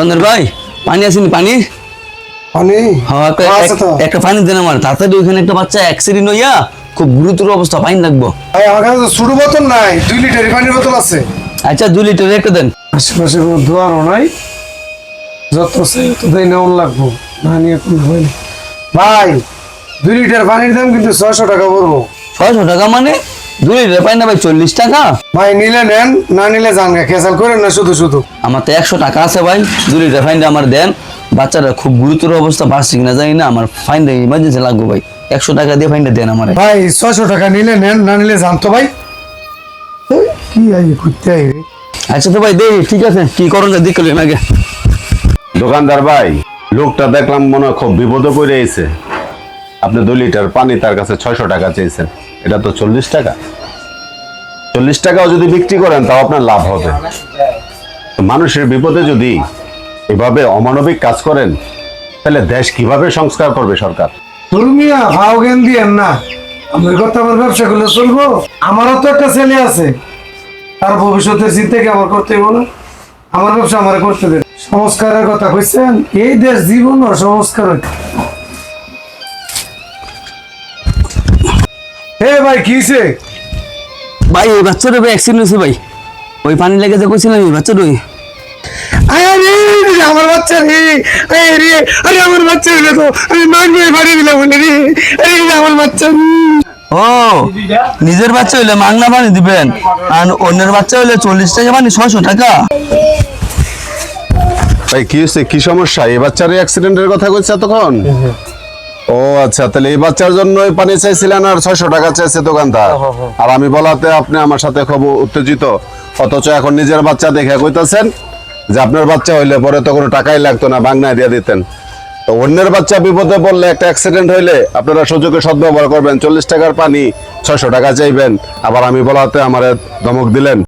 চন্দ্র ভাই পানি আসেনি পানি? পানি? হ্যাঁ একটা আচ্ছা পানি দেন আমার। তাড়াতাড়ি ওইখানে একটা বাচ্চা অ্যাক্সিডেন্ট হইয়া খুব গুরুতর অবস্থা পানি লাগবো। ভাই আমার কাছে তো বোতল নাই দুই লিটার পানির বোতল আছে। আচ্ছা দুই লিটার একটা দেন। আশেপাশে কোনো দোয়ারও নাই। যত চাই তত নেওয়ার লাগবো। না নিয়ে কোনো হয় ভাই দুই লিটার পানির দাম কিন্তু ছয়শো টাকা পড়ব। ছয়শো টাকা মানে? দুই লিটার পানি না ভাই চল্লিশ টাকা? ভাই নিলে নেন না নিলে যান খেসাল করেন না শুধু শুধু। আমার তো একশো টাকা আছে ভাই দুই লিটার ফাইনটা আমার দেন। বাচ্চাটা খুব গুরুতর অবস্থা বাঁচছে কিনা জানি না আমার ফাইনটা ইমার্জেন্সি লাগবে ভাই। একশো টাকা দিয়ে ফাইনটা দেন আমার। ভাই ছয়শো টাকা নিলে নেন না নিলে যান তো ভাই। কি আই ঘুরতে আই আচ্ছা তো ভাই দেখি ঠিক আছে কি করুন দিক করলেন আগে। দোকানদার ভাই লোকটা দেখলাম মনে হয় খুব বিপদে পড়ে এসে আপনি দুই লিটার পানি তার কাছে ছয়শো টাকা চেয়েছেন। এটা তো চল্লিশ টাকা। চল্লিশ টাকাও যদি বিক্রি করেন, তাও আপনার লাভ হবে। মানুষের বিপদে যদি এভাবে অমানবিক কাজ করেন, তাহলে দেশ কীভাবে সংস্কার করবে সরকার? ভাও জ্ঞান দিয়েন না। কথা আমার ব্যবসা করলে চলবো। আমারও তো একটা ছেলে আছে। তার ভবিষ্যতের চিন্তা কি আমার করতে না? আমার ব্যবসা আমার করতে দেন। সংস্কারের কথা কইছেন, এই দেশ জীবন সংস্কার ভাই কি হইছে? ভাই ওই বাচ্চাটা ভাই অ্যাক্সিডেন্ট হয়েছে ভাই। ওই পানি লেগে যে কইছিলাম ওই বাচ্চাটা ওই। আরে রে, রে, আমার বাচ্চা রে আরে রে আরে আমার বাচ্চা রে তো আমি মাগবে বাড়ি দিলাম বলে রে। আরে আমার বাচ্চা ও নিজের বাচ্চা হইলে মাংনা পানি দিবেন আর অন্যের বাচ্চা হইলে চল্লিশ টাকা পানি ছয়শো টাকা। ভাই কি হয়েছে কি সমস্যা? এই বাচ্চার অ্যাক্সিডেন্টের কথা কইছে তখন ও আচ্ছা তাহলে এই বাচ্চার জন্য পানি চাইছিলেন আর ছয়শো টাকা চাইছে দোকানদার। আর আমি বলাতে আপনি আমার সাথে খুব উত্তেজিত। অথচ এখন নিজের বাচ্চা দেখে কইতাছেন যে আপনার বাচ্চা হইলে পরে তো কোনো টাকাই লাগতো না বাংনায় দিয়ে দিতেন। তো অন্যের বাচ্চা বিপদে পড়লে একটা অ্যাক্সিডেন্ট হইলে আপনারা সুযোগে সদ্ব্যবহার করবেন। চল্লিশ টাকার পানি ছয়শো টাকা চাইবেন। আবার আমি বলাতে আমার ধমক দিলেন।